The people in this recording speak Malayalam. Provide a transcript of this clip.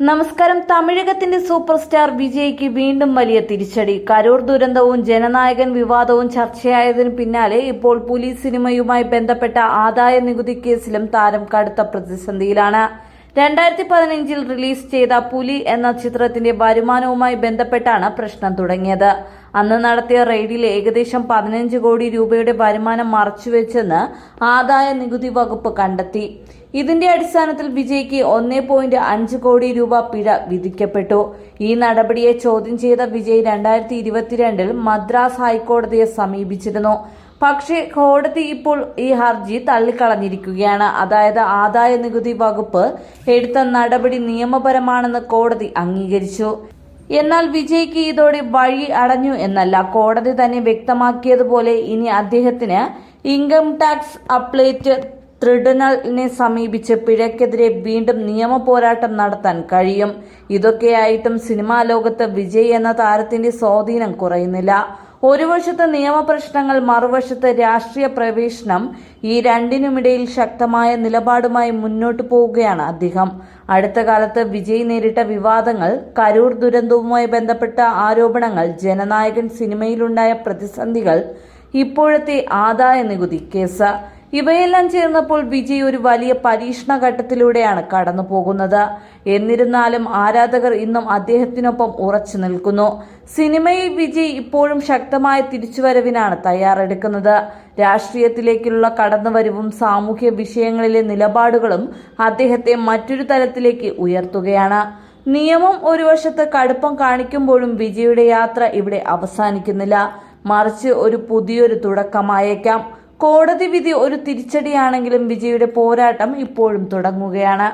നമസ്കാരം. തമിഴകത്തിന്റെ സൂപ്പർ സ്റ്റാർ വിജയ്ക്ക് വീണ്ടും വലിയ തിരിച്ചടി. കരൂർ ദുരന്തവും ജനനായകൻ വിവാദവും ചർച്ചയായതിനു പിന്നാലെ ഇപ്പോൾ പോലീസ് സിനിമയുമായി ബന്ധപ്പെട്ട ആദായ നികുതി കേസിലും താരം കടുത്ത പ്രതിസന്ധിയിലാണ്. രണ്ടായിരത്തി പതിനഞ്ചിൽ റിലീസ് ചെയ്ത പുലി എന്ന ചിത്രത്തിന്റെ വരുമാനവുമായി ബന്ധപ്പെട്ടാണ് പ്രശ്നം തുടങ്ങിയത്. അന്ന് നടത്തിയ റെയ്ഡിൽ ഏകദേശം പതിനഞ്ച് കോടി രൂപയുടെ വരുമാനം മറച്ചുവെച്ചെന്ന് ആദായ നികുതി വകുപ്പ് കണ്ടെത്തി. ഇതിന്റെ അടിസ്ഥാനത്തിൽ വിജയ്ക്ക് ഒന്നേ പോയിന്റ് അഞ്ച് കോടി രൂപ പിഴ വിധിക്കപ്പെട്ടു. ഈ നടപടിയെ ചോദ്യം ചെയ്ത വിജയ് രണ്ടായിരത്തി ഇരുപത്തിരണ്ടിൽ മദ്രാസ് ഹൈക്കോടതിയെ സമീപിച്ചിരുന്നു. പക്ഷേ കോടതി ഇപ്പോൾ ഈ ഹർജി തള്ളിക്കളഞ്ഞിരിക്കുകയാണ്. അതായത് ആദായ നികുതി വകുപ്പ് എടുത്ത നടപടി നിയമപരമാണെന്ന് കോടതി അംഗീകരിച്ചു. എന്നാൽ വിജയ്ക്ക് ഇതോടെ വഴി അടഞ്ഞു എന്നല്ല. കോടതി തന്നെ വ്യക്തമാക്കിയതുപോലെ ഇനി അദ്ദേഹത്തിന് ഇൻകം ടാക്സ് അപ്ലേറ്റ് ട്രിബ്യൂണലിനെ സമീപിച്ച് പിഴയ്ക്കെതിരെ വീണ്ടും നിയമ പോരാട്ടം നടത്താൻ കഴിയും. ഇതൊക്കെയായിട്ടും സിനിമാ ലോകത്ത് വിജയ് എന്ന താരത്തിന്റെ സ്വാധീനം കുറയുന്നില്ല. ഒരു വശത്ത് നിയമപ്രശ്നങ്ങൾ മറുവശത്ത് രാഷ്ട്രീയ പ്രവേശനം ഈ രണ്ടിനുമിടയിൽ ശക്തമായ നിലപാടുമായി മുന്നോട്ടു പോവുകയാണ് അദ്ദേഹം. അടുത്ത കാലത്ത് വിജയ് നേരിട്ട വിവാദങ്ങൾ കരൂർ ദുരന്തവുമായി ബന്ധപ്പെട്ട ആരോപണങ്ങൾ ജനനായകൻ സിനിമയിലുണ്ടായ പ്രതിസന്ധികൾ ഇപ്പോഴത്തെ ആദായ നികുതി കേസ് ഇവയെല്ലാം ചേർന്നപ്പോൾ വിജയ് ഒരു വലിയ പരീക്ഷണ ഘട്ടത്തിലൂടെയാണ് കടന്നു പോകുന്നത് എന്നിരുന്നാലും ആരാധകർ ഇന്നും അദ്ദേഹത്തിനൊപ്പം ഉറച്ചു നിൽക്കുന്നു. സിനിമയിൽ വിജയ് ഇപ്പോഴും ശക്തമായ തിരിച്ചുവരവിനാണ് തയ്യാറെടുക്കുന്നത്. രാഷ്ട്രീയത്തിലേക്കുള്ള കടന്നുവരവും സാമൂഹ്യ വിഷയങ്ങളിലെ നിലപാടുകളും അദ്ദേഹത്തെ മറ്റൊരു തലത്തിലേക്ക് ഉയർത്തുകയാണ്. നിയമം ഒരു വശത്ത് കടുപ്പം കാണിക്കുമ്പോഴും വിജയുടെ യാത്ര ഇവിടെ അവസാനിക്കുന്നില്ല. മറിച്ച് ഒരു പുതിയൊരു തുടക്കമായേക്കാം. കോടതി വിധി ഒരു തിരിച്ചടിയാണെങ്കിലും വിജയുടെ പോരാട്ടം ഇപ്പോഴും തുടങ്ങുകയാണ്.